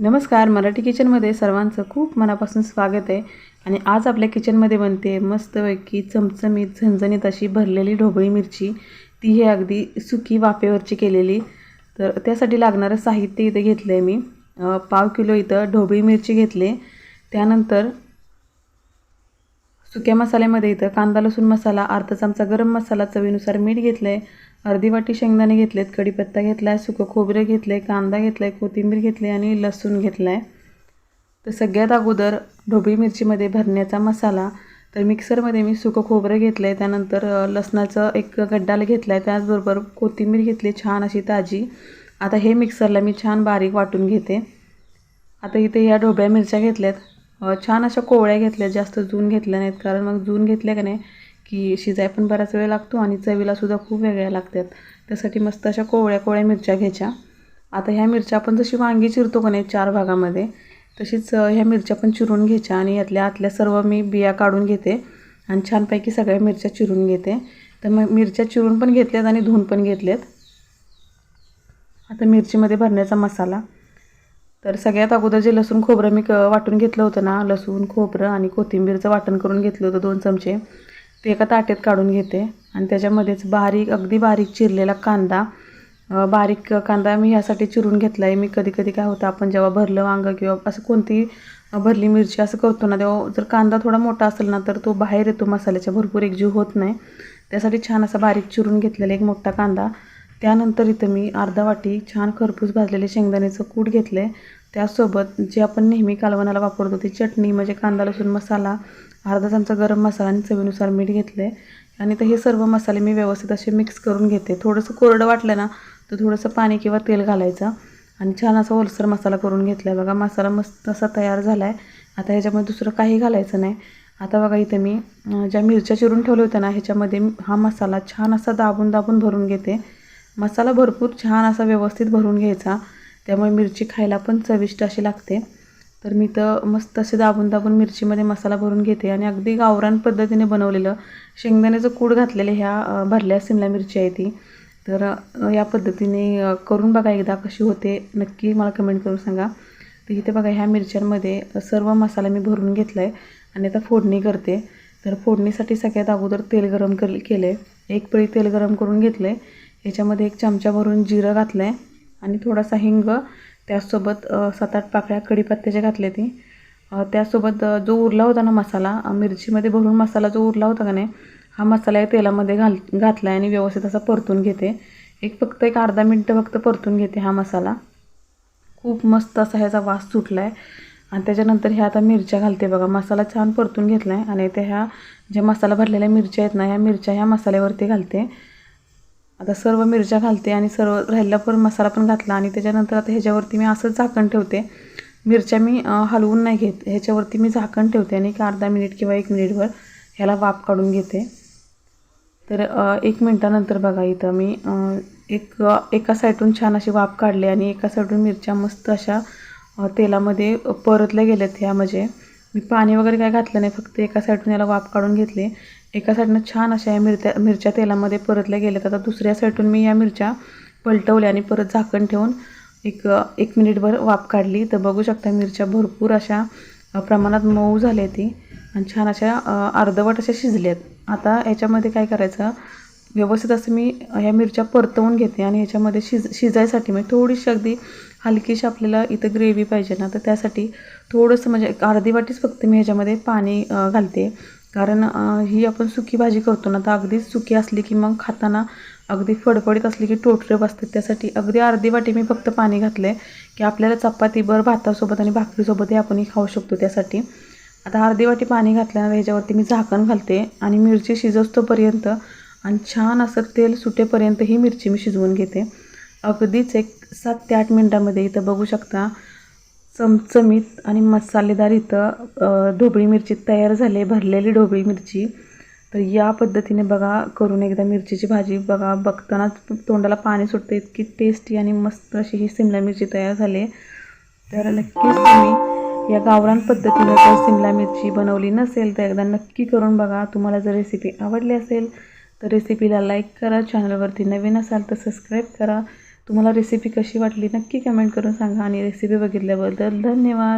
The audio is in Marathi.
नमस्कार मराठी किचनमध्ये सर्वांचं खूप मनापासून स्वागत आहे. आणि आज आपल्या किचनमध्ये बनते मस्तपैकी चमचमीत झणझणीत अशी भरलेली ढोबळी मिरची. ती हे अगदी सुकी वाफेवरची केलेली. तर त्यासाठी लागणारं साहित्य इथे घेतलं आहे मी पाव किलो इथं ढोबळी मिरची घेतले. त्यानंतर सुक्या मसाल्यामध्ये इथं कांदा लसूण मसाला अर्धा चमचा गरम मसाला चवीनुसार मीठ घेतलं आहे अर्धी वाटी शेंगदाणे घेतलेत कढीपत्ता घेतला आहे सुकं खोबरं घेतलं आहे कांदा घेतला आहे कोथिंबीर घेतली आणि लसूण घेतला आहे तर सगळ्यात अगोदर ढोबळी मिरचीमध्ये भरण्याचा मसाला तर मिक्सरमध्ये मी सुकं खोबरं घेतलं आहे त्यानंतर लसणाचं एक गड्डाला घेतला आहे त्याचबरोबर कोथिंबीर घेतली छान अशी ताजी. आता हे मिक्सरला मी छान बारीक वाटून घेते. आता इथे ह्या ढोबळ्या मिरच्या घेतल्यात. आहेत छान अशा कोवळ्या घेतल्या जास्त जून घेतल्या नाहीत. कारण मग जून घेतल्या का नाही की शिजाय पण बराच वेळ लागतो आणि चवीलासुद्धा खूप वेगळ्या लागतात. त्यासाठी मस्त अशा कोवळ्या कोवळ्या मिरच्या घ्यायच्या. आता ह्या मिरच्या आपण जशी वांगी चिरतो का नाही चार भागामध्ये तशीच ह्या मिरच्या पण चिरून घ्यायच्या आणि यातल्या आतल्या सर्व मी बिया काढून घेते आणि छानपैकी सगळ्या मिरच्या चिरून घेते. तर मग मिरच्या चिरून पण घेतल्यात आणि धुवून पण घेतल्यात. आता मिरचीमध्ये भरण्याचा मसाला. तर सगळ्यात अगोदर जे लसूण खोबरं मी क वाटून घेतलं होतं ना लसूण खोबरं आणि कोथिंबीरचं वाटण करून घेतलं होतं दोन चमचे. ते एका ताटेत काढून घेते आणि त्याच्यामध्येच बारीक अगदी बारीक चिरलेला कांदा. बारीक कांदा मी ह्यासाठी चिरून घेतला आहे मी कधी कधी काय होतं आपण जेव्हा भरलं वांगं किंवा असं कोणती भरली मिरची असं करतो ना तेव्हा जर कांदा थोडा मोठा असेल ना तर तो बाहेर येतो मसाल्याच्या भरपूर एकजीव होत नाही. त्यासाठी छान असा बारीक चिरून घेतलेला एक मोठा कांदा. त्यानंतर इथं मी अर्धा वाटी छान खरपूस भाजलेले शेंगदाण्याचं कूट घेतलं आहे त्यासोबत जे आपण नेहमी कालवणाला वापरतो ती चटणी म्हणजे कांदा लसूण मसाला अर्धा चमचा गरम मसाला आणि चवीनुसार मीठ घेतलं आहे आणि तर हे सर्व मसाले मी व्यवस्थित असे मिक्स करून घेते. थोडंसं कोरडं वाटलं ना तर थोडंसं पाणी किंवा तेल घालायचं. आणि छान असा ओलसर मसाला करून घेतला आहे बघा मसाला मस्त असा तयार झाला आहे आता ह्याच्यामध्ये दुसरं काही घालायचं नाही. आता बघा इथे मी ज्या मिरच्या चिरून ठेवल्या होत्या ना ह्याच्यामध्ये हा मसाला छान असा दाबून दाबून भरून घेते. मसाला भरपूर छान असा व्यवस्थित भरून घ्यायचा. त्यामुळे मिरची खायला पण चविष्ट अशी लागते. तर मी तर मस्त असे दाबून दाबून मिरचीमध्ये मसाला भरून घेते. आणि अगदी गावरान पद्धतीने बनवलेलं शेंगदाण्याचं कूड घातलेलं ह्या भरल्या शिमला मिरची आहे ती. तर या पद्धतीने करून बघा एकदा कशी होते. नक्की मला कमेंट करून सांगा. तर इथे बघा ह्या मिरच्यांमध्ये सर्व मसाला मी भरून घेतला आहे आणि आता फोडणी करते. तर फोडणीसाठी सगळ्यात अगोदर तेल गरम कर केलं आहे एक पळी तेल गरम करून घेतलं आहे याच्यामध्ये एक चमचा भरून जिरं घातलं आहे आणि थोडासा हिंग त्याचसोबत सात आठ पाकळ्या कढीपत्त्याच्या घातल्या ती. त्यासोबत जो उरला होता ना मसाला मिरचीमध्ये भरून मसाला जो उरला होता का नाही हा मसाला या तेलामध्ये घाल घातला आहे आणि व्यवस्थित असा परतून घेते. एक फक्त एक अर्धा मिनटं फक्त परतून घेते हा मसाला. खूप मस्त असा ह्याचा वास सुटला आहे आणि त्याच्यानंतर ह्या आता मिरच्या घालते बघा. मसाला छान परतून घेतला आहे आणि त्या ह्या ज्या मसाला भरलेल्या मिरच्या आहेत ना ह्या मिरच्या ह्या मसाल्यावरती घालते. आता सर्व मिरच्या घालते आणि सर्व राहिलेला पण मसाला पण घातला आणि त्याच्यानंतर आता ह्याच्यावरती मी असंच झाकण ठेवते. मिरच्या मी हलवून नाही घेत. ह्याच्यावरती मी झाकण ठेवते आणि एक अर्धा मिनिट किंवा एक मिनिटभर ह्याला वाफ काढून घेते. तर एक मिनटानंतर बघा इथं मी एक एका साईडून छान अशी वाफ काढली आणि एका साईडून मिरच्या मस्त अशा तेलामध्ये परतल्या गेल्यात ह्या म्हणजे. मी पाणी वगैरे काय घातलं नाही फक्त एका साईडून याला वाफ काढून घेतले. एका साईडनं छान अशा या मिरच्या मिरच्या तेलामध्ये परतल्या गेल्यात. आता दुसऱ्या साईडून मी या मिरच्या पलटवल्या आणि परत झाकण ठेवून एक एक मिनिटभर वाफ काढली. तर बघू शकता मिरच्या भरपूर अशा प्रमाणात मऊ झाल्या ती आणि छान अशा अर्धवट अशा शिजल्यात. आता याच्यामध्ये काय करायचं? व्यवस्थित असं मी ह्या मिरच्या परतवून घेते आणि ह्याच्यामध्ये शिज शिजायसाठी म्हणजे थोडीशी अगदी हलकीशी आपल्याला इथं ग्रेव्ही पाहिजे ना तर त्यासाठी थोडंसं म्हणजे एक अर्धी वाटीच फक्त मी ह्याच्यामध्ये पाणी घालते. कारण ही आपण सुकी भाजी करतो ना तर अगदीच सुकी असली की मग खाताना अगदी फडफडीत असली की टोटरे बसतात. त्यासाठी अगदी अर्धी वाटी मी फक्त पाणी घातले की आपल्याला चपातीभर भातासोबत आणि भाकरीसोबतही आपणही खाऊ शकतो त्यासाठी. आता अर्धी वाटी पाणी घातल्यानंतर ह्याच्यावरती मी झाकण घालते आणि मिरची शिजवतोपर्यंत आणि छान असं तेल सुटेपर्यंत ही मिरची मी शिजवून घेते. अगदीच एक सात ते आठ मिनटामध्ये इथं बघू शकता चमचमीत आणि मसालेदार इथं ढोबळी मिरची तयार झाली भरलेली ढोबळी मिरची. तर या पद्धतीने बघा करून एकदा मिरचीची भाजी बघा बघतानाच तोंडाला पाणी सुटते इतकी टेस्टी आणि मस्त अशी ही सिमला मिरची तयार झाली तर नक्कीच तुम्ही या गावरान पद्धतीनं जर सिमला मिरची बनवली नसेल तर एकदा नक्की करून बघा. तुम्हाला जर रेसिपी आवडली असेल तर रेसिपीला लाईक करा चॅनलवरती नवीन असाल तर सबस्क्राईब करा. तुम्हाला रेसिपी कशी वाटली नक्की कमेंट करून सांगा आणि रेसिपी बघितल्याबद्दल धन्यवाद.